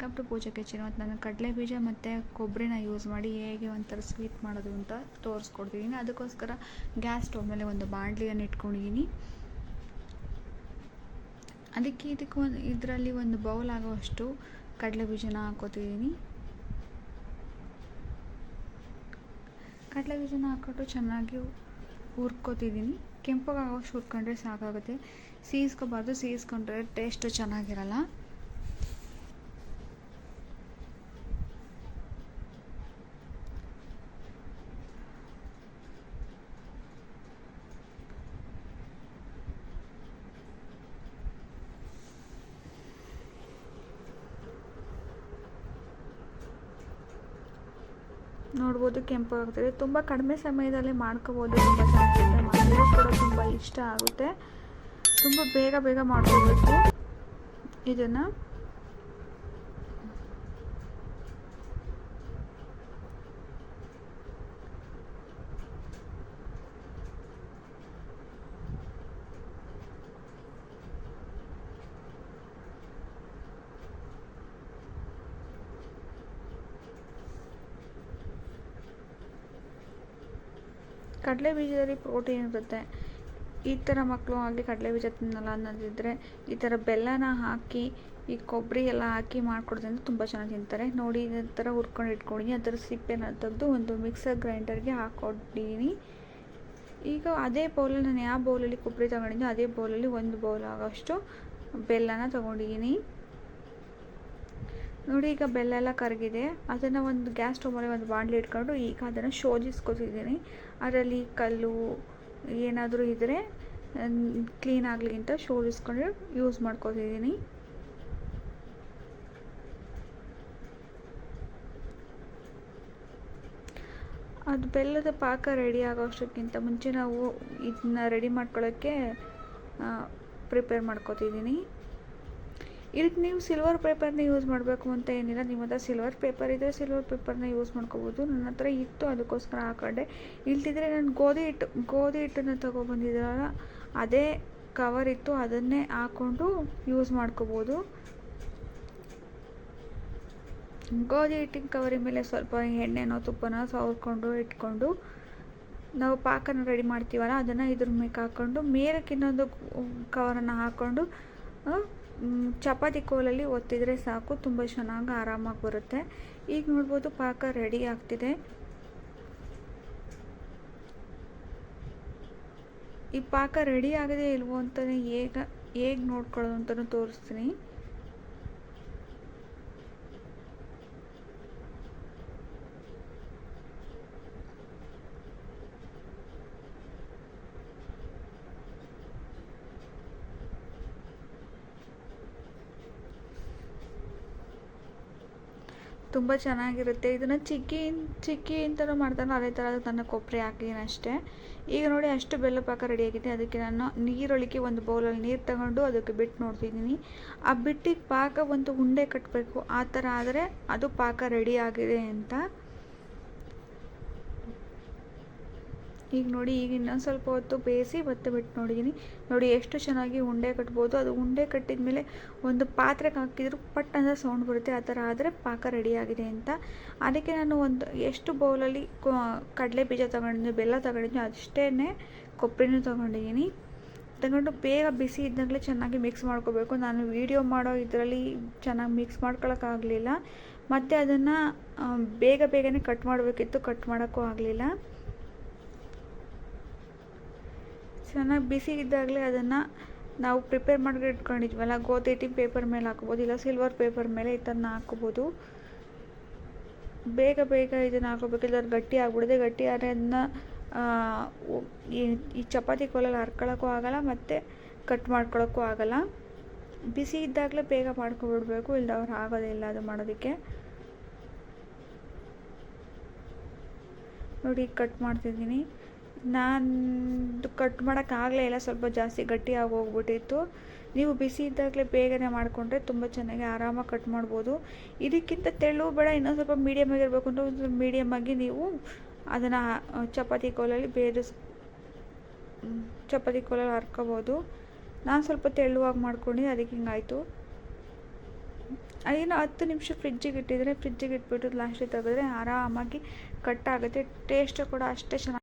To ಪೂಜೆಗೆ ಮತ್ತು ನಾನು ಕಡಲೆ ಬೀಜ ಮತ್ತು ಕೊಬ್ಬರಿನ ಯೂಸ್ ಮಾಡಿ ಹೇಗೆ ಒಂಥರ ಸ್ವೀಟ್ ಮಾಡೋದು ಅಂತ ತೋರಿಸ್ಕೊಡ್ತಿದ್ದೀನಿ ಅದಕ್ಕೋಸ್ಕರ ಗ್ಯಾಸ್ ಸ್ಟವ್ ಮೇಲೆ ಒಂದು ಬಾಣಲಿಯನ್ನು ಇಟ್ಕೊಂಡಿದ್ದೀನಿ. ಅದಕ್ಕೆ ಇದಕ್ಕೆ ಒಂದು ಇದರಲ್ಲಿ ಒಂದು ಬೌಲ್ ಆಗೋವಷ್ಟು ಕಡಲೆ ಬೀಜನ ಹಾಕೋತಿದ್ದೀನಿ ಕಡಲೆ ಬೀಜನ ಹಾಕ್ಬಿಟ್ಟು ಚೆನ್ನಾಗಿ ಹುರ್ಕೋತಿದ್ದೀನಿ. ಕೆಂಪಗಾಗೋಷ್ಟು ಹುರ್ಕೊಂಡ್ರೆ ಸಾಕಾಗುತ್ತೆ. ಸೀಸ್ಕೋಬಾರ್ದು, ಸೀಸ್ಕೊಂಡ್ರೆ ಟೇಸ್ಟು ಚೆನ್ನಾಗಿರಲ್ಲ. ನೋಡ್ಬೋದು, ಕೆಂಪಾಗ್ತದೆ. ತುಂಬ ಕಡಿಮೆ ಸಮಯದಲ್ಲಿ ಮಾಡ್ಕೋಬೋದು ತುಂಬ ಚೆನ್ನಾಗಿರುತ್ತೆ ಮಕ್ಕಳು ಕೂಡ ತುಂಬ ಇಷ್ಟ ಆಗುತ್ತೆ. ತುಂಬ ಬೇಗ ಬೇಗ ಮಾಡ್ಕೋಬೇಕು. ಇದನ್ನು ಕಡಲೆ ಬೀಜದಲ್ಲಿ ಪ್ರೋಟೀನ್ ಇರುತ್ತೆ. ಈ ಥರ ಮಕ್ಕಳು ಆಗಲಿ ಕಡಲೆ ಬೀಜ ತಿನ್ನಲ್ಲ ಅನ್ನೋದಿದ್ದರೆ ಈ ಥರ ಬೆಲ್ಲನ ಹಾಕಿ, ಈ ಕೊಬ್ಬರಿ ಎಲ್ಲ ಹಾಕಿ ಮಾಡಿಕೊಡ್ತೀನಿ ತುಂಬ ಚೆನ್ನಾಗಿ ತಿಂತಾರೆ. ನೋಡಿ ಈ ಥರ ಹುರ್ಕೊಂಡು ಇಟ್ಕೊಂಡಿದ್ದೀನಿ ಅದರ ಸಿಪ್ಪೆನ ತೆಗೆದು ಒಂದು ಮಿಕ್ಸರ್ ಗ್ರೈಂಡರ್ಗೆ ಹಾಕ್ಕೊಂಡಿದ್ದೀನಿ ಈಗ ಅದೇ ಬೌಲಲ್ಲಿ ನಾನು ಯಾವ ಬೌಲಲ್ಲಿ ಕೊಬ್ಬರಿ ತಗೊಂಡಿದ್ದೀನಿ ಅದೇ ಬೌಲಲ್ಲಿ ಒಂದು ಬೌಲ್ ಆಗೋಷ್ಟು ಬೆಲ್ಲನ ತೊಗೊಂಡಿದ್ದೀನಿ ನೋಡಿ, ಈಗ ಬೆಲ್ಲ ಎಲ್ಲ ಕರಗಿದೆ ಅದನ್ನು ಒಂದು ಗ್ಯಾಸ್ ಸ್ಟವ್ ಮೇಲೆ ಒಂದು ಬಾಂಡ್ಲಿ ಇಟ್ಕೊಂಡು ಈಗ ಅದನ್ನು ಶೋಧಿಸ್ಕೊತಿದ್ದೀನಿ. ಅದರಲ್ಲಿ ಕಲ್ಲು ಏನಾದರೂ ಇದ್ದರೆ ಕ್ಲೀನ್ ಆಗಲಿ ಅಂತ ಶೋಧಿಸ್ಕೊಂಡು ಯೂಸ್ ಮಾಡ್ಕೊತಿದ್ದೀನಿ. ಅದು ಬೆಲ್ಲದ ಪಾಕ ರೆಡಿ ಆಗೋಷ್ಟಕ್ಕಿಂತ ಮುಂಚೆ ನಾವು ಇದನ್ನ ರೆಡಿ ಮಾಡ್ಕೊಳ್ಳೋಕ್ಕೆ ಪ್ರಿಪೇರ್ ಮಾಡ್ಕೊತಿದ್ದೀನಿ. ಇದಕ್ಕೆ ನೀವು ಸಿಲ್ವರ್ ಪೇಪರ್ನ ಯೂಸ್ ಮಾಡಬೇಕು ಅಂತ ಏನಿಲ್ಲ. ನಿಮ್ಮ ಹತ್ರ ಸಿಲ್ವರ್ ಪೇಪರ್ ಇದ್ದರೆ ಸಿಲ್ವರ್ ಪೇಪರ್ನ ಯೂಸ್ ಮಾಡ್ಕೋಬೋದು. ನನ್ನ ಹತ್ರ ಇತ್ತು, ಅದಕ್ಕೋಸ್ಕರ ಹಾಕೊಂಡೆ ಇಲ್ದಿದ್ರೆ ನಾನು ಗೋಧಿ ಹಿಟ್ಟು, ಗೋಧಿ ಹಿಟ್ಟನ್ನು ತೊಗೊಬಂದಿದ್ದಾಗ ಅದೇ ಕವರ್ ಇತ್ತು, ಅದನ್ನೇ ಹಾಕ್ಕೊಂಡು ಯೂಸ್ ಮಾಡ್ಕೋಬೋದು. ಗೋಧಿ ಹಿಟ್ಟಿನ ಕವರಿ ಮೇಲೆ ಸ್ವಲ್ಪ ಎಣ್ಣೆನೋ, ತುಪ್ಪನೋ ಸವರ್ಕೊಂಡು ಇಟ್ಕೊಂಡು ನಾವು ಪಾಕನ ರೆಡಿ ಮಾಡ್ತೀವಲ್ಲ, ಅದನ್ನು ಇದ್ರ ಮೇಲೆ ಹಾಕ್ಕೊಂಡು ಮೇಲಕ್ಕೆ ಇನ್ನೊಂದು ಕವರನ್ನು ಹಾಕ್ಕೊಂಡು ಚಪಾತಿ ಕೋಲಲ್ಲಿ ಒತ್ತಿದರೆ ಸಾಕು, ತುಂಬ ಚೆನ್ನಾಗಿ ಆರಾಮಾಗಿ ಬರುತ್ತೆ. ಈಗ ನೋಡ್ಬೋದು ಪಾಕ ರೆಡಿ ಆಗ್ತಿದೆ. ಈ ಪಾಕ ರೆಡಿ ಆಗಿದೆ ಇಲ್ವೋ ಅಂತಲೇ ಹೇಗೆ ಹೇಗೆ ನೋಡ್ಕೊಳ್ಳೋದು ಅಂತಲೂ ತೋರಿಸ್ತೀನಿ. ತುಂಬ ಚೆನ್ನಾಗಿರುತ್ತೆ. ಇದನ್ನು ಚಿಕ್ಕಿ ಚಿಕ್ಕಿ ಅಂತಲೂ ಮಾಡ್ತಾರೆ ಅದೇ ಥರ ನನ್ನ ಕೊಬ್ಬರಿ ಹಾಕಿದ್ದೀನಿ ಅಷ್ಟೇ. ಈಗ ನೋಡಿ ಅಷ್ಟು ಬೆಲ್ಲ ಪಾಕ ರೆಡಿಯಾಗಿದೆ ಅದಕ್ಕೆ ನಾನು ನೀರೊಳಿಕೆ ಒಂದು ಬೌಲಲ್ಲಿ ನೀರು ತಗೊಂಡು ಅದಕ್ಕೆ ಬಿಟ್ಟು ನೋಡ್ತಿದ್ದೀನಿ. ಆ ಬಿಟ್ಟಿಗೆ ಪಾಕ ಒಂದು ಉಂಡೆ ಕಟ್ಟಬೇಕು ಆ ಥರ ಆದರೆ ಅದು ಪಾಕ ರೆಡಿ ಆಗಿದೆ ಅಂತ. ಈಗ ನೋಡಿ, ಈಗ ಇನ್ನೊಂದು ಸ್ವಲ್ಪ ಹೊತ್ತು ಬೇಯಿಸಿ ಮತ್ತೆ ಬಿಟ್ಟು ನೋಡಿದ್ದೀನಿ ನೋಡಿ, ಎಷ್ಟು ಚೆನ್ನಾಗಿ ಉಂಡೆ ಕಟ್ಬೋದು. ಅದು ಉಂಡೆ ಕಟ್ಟಿದ ಮೇಲೆ ಒಂದು ಪಾತ್ರೆಗೆ ಹಾಕಿದ್ರು ಪಟ್ ಅಂತ ಸೌಂಡ್ ಬರುತ್ತೆ. ಆ ಥರ ಆದರೆ ಪಾಕ ರೆಡಿಯಾಗಿದೆ ಅಂತ. ಅದಕ್ಕೆ ನಾನು ಒಂದು, ಎಷ್ಟು ಬೌಲಲ್ಲಿ ಕಡಲೆ ಬೀಜ ತಗೊಂಡಿದ್ದೀನಿ ಬೆಲ್ಲ ತಗೊಂಡಿದ್ದೀನಿ ಅಷ್ಟೇ ಕೊಬ್ಬರಿನೂ ತೊಗೊಂಡಿದ್ದೀನಿ ತಗೊಂಡು ಬೇಗ ಬಿಸಿ ಇದ್ದಾಗಲೇ ಚೆನ್ನಾಗಿ ಮಿಕ್ಸ್ ಮಾಡ್ಕೋಬೇಕು. ನಾನು ವೀಡಿಯೋ ಮಾಡೋ ಇದರಲ್ಲಿ ಚೆನ್ನಾಗಿ ಮಿಕ್ಸ್ ಮಾಡ್ಕೊಳಕ್ಕಾಗಲಿಲ್ಲ ಮತ್ತು ಅದನ್ನು ಬೇಗ ಬೇಗನೆ ಕಟ್ ಮಾಡಬೇಕಿತ್ತು. ಕಟ್ ಮಾಡೋಕ್ಕೂ ಆಗಲಿಲ್ಲ. ಚೆನ್ನಾಗಿ ಬಿಸಿ ಇದ್ದಾಗಲೇ ಅದನ್ನು ನಾವು ಪ್ರಿಪೇರ್ ಮಾಡಿ ಇಟ್ಕೊಂಡಿದ್ವಲ್ಲ ಗೋಧಿ ಪೇಪರ್ ಮೇಲೆ ಹಾಕ್ಬೋದು, ಇಲ್ಲ ಸಿಲ್ವರ್ ಪೇಪರ್ ಮೇಲೆ ಇದನ್ನು ಹಾಕ್ಬೋದು. ಬೇಗ ಬೇಗ ಇದನ್ನು ಹಾಕೋಬೇಕಿಲ್ಲ ಅದು ಗಟ್ಟಿ ಆಗ್ಬಿಡುತ್ತೆ. ಗಟ್ಟಿ ಆದರೆ ಅದನ್ನ ಈ ಚಪಾತಿ ಕೋಲಲ್ಲಿ ಹರ್ಕೊಳ್ಳೋಕ್ಕೂ ಆಗಲ್ಲ, ಮತ್ತು ಕಟ್ ಮಾಡ್ಕೊಳ್ಳೋಕ್ಕೂ ಆಗಲ್ಲ. ಬಿಸಿ ಇದ್ದಾಗಲೇ ಬೇಗ ಮಾಡ್ಕೊಬಿಡ್ಬೇಕು, ಇಲ್ದವ್ರು ಆಗೋದಿಲ್ಲ ಅದು ಮಾಡೋದಕ್ಕೆ. ನೋಡಿ ಕಟ್ ಮಾಡ್ತಿದ್ದೀನಿ. ನಾನು ಕಟ್ ಮಾಡೋಕ್ಕಾಗಲೇ ಇಲ್ಲ, ಸ್ವಲ್ಪ ಜಾಸ್ತಿ ಗಟ್ಟಿ ಹೋಗ್ಬಿಟ್ಟಿತ್ತು ನೀವು ಬಿಸಿ ಇದ್ದಾಗಲೇ ಬೇಗನೆ ಮಾಡಿಕೊಂಡ್ರೆ ತುಂಬ ಚೆನ್ನಾಗಿ ಆರಾಮಾಗಿ ಕಟ್ ಮಾಡ್ಬೋದು. ಇದಕ್ಕಿಂತ ತೆಳು ಬೇಡ, ಇನ್ನೊಂದು ಸ್ವಲ್ಪ ಮೀಡಿಯಮ್ ಆಗಿರಬೇಕು ಅಂದರೆ ಒಂದು ಮೀಡಿಯಮ್ ಆಗಿ ನೀವು ಅದನ್ನು ಚಪಾತಿ ಕೋಲಲ್ಲಿ ಬೇರೆಸ್ ಚಪಾತಿ ಕೋಲಲ್ಲಿ ಹರ್ಕೋಬೋದು. ನಾನು ಸ್ವಲ್ಪ ತೆಳುವಾಗಿ ಮಾಡ್ಕೊಂಡು, ಅದಕ್ಕೆ ಹಿಂಗಾಯಿತು ಅದೇನು ಹತ್ತು ನಿಮಿಷ ಫ್ರಿಜ್ಜಿಗೆ ಇಟ್ಟಿದ್ರೆ ಫ್ರಿಜ್ಜಿಗೆ ಇಟ್ಬಿಟ್ಟು ಲಾಸ್ಟಿಗೆ ತೆಗೆದ್ರೆ ಆರಾಮಾಗಿ ಕಟ್ಟಾಗುತ್ತೆ ಟೇಸ್ಟು ಕೂಡ ಅಷ್ಟೇ ಚೆನ್ನಾಗಿ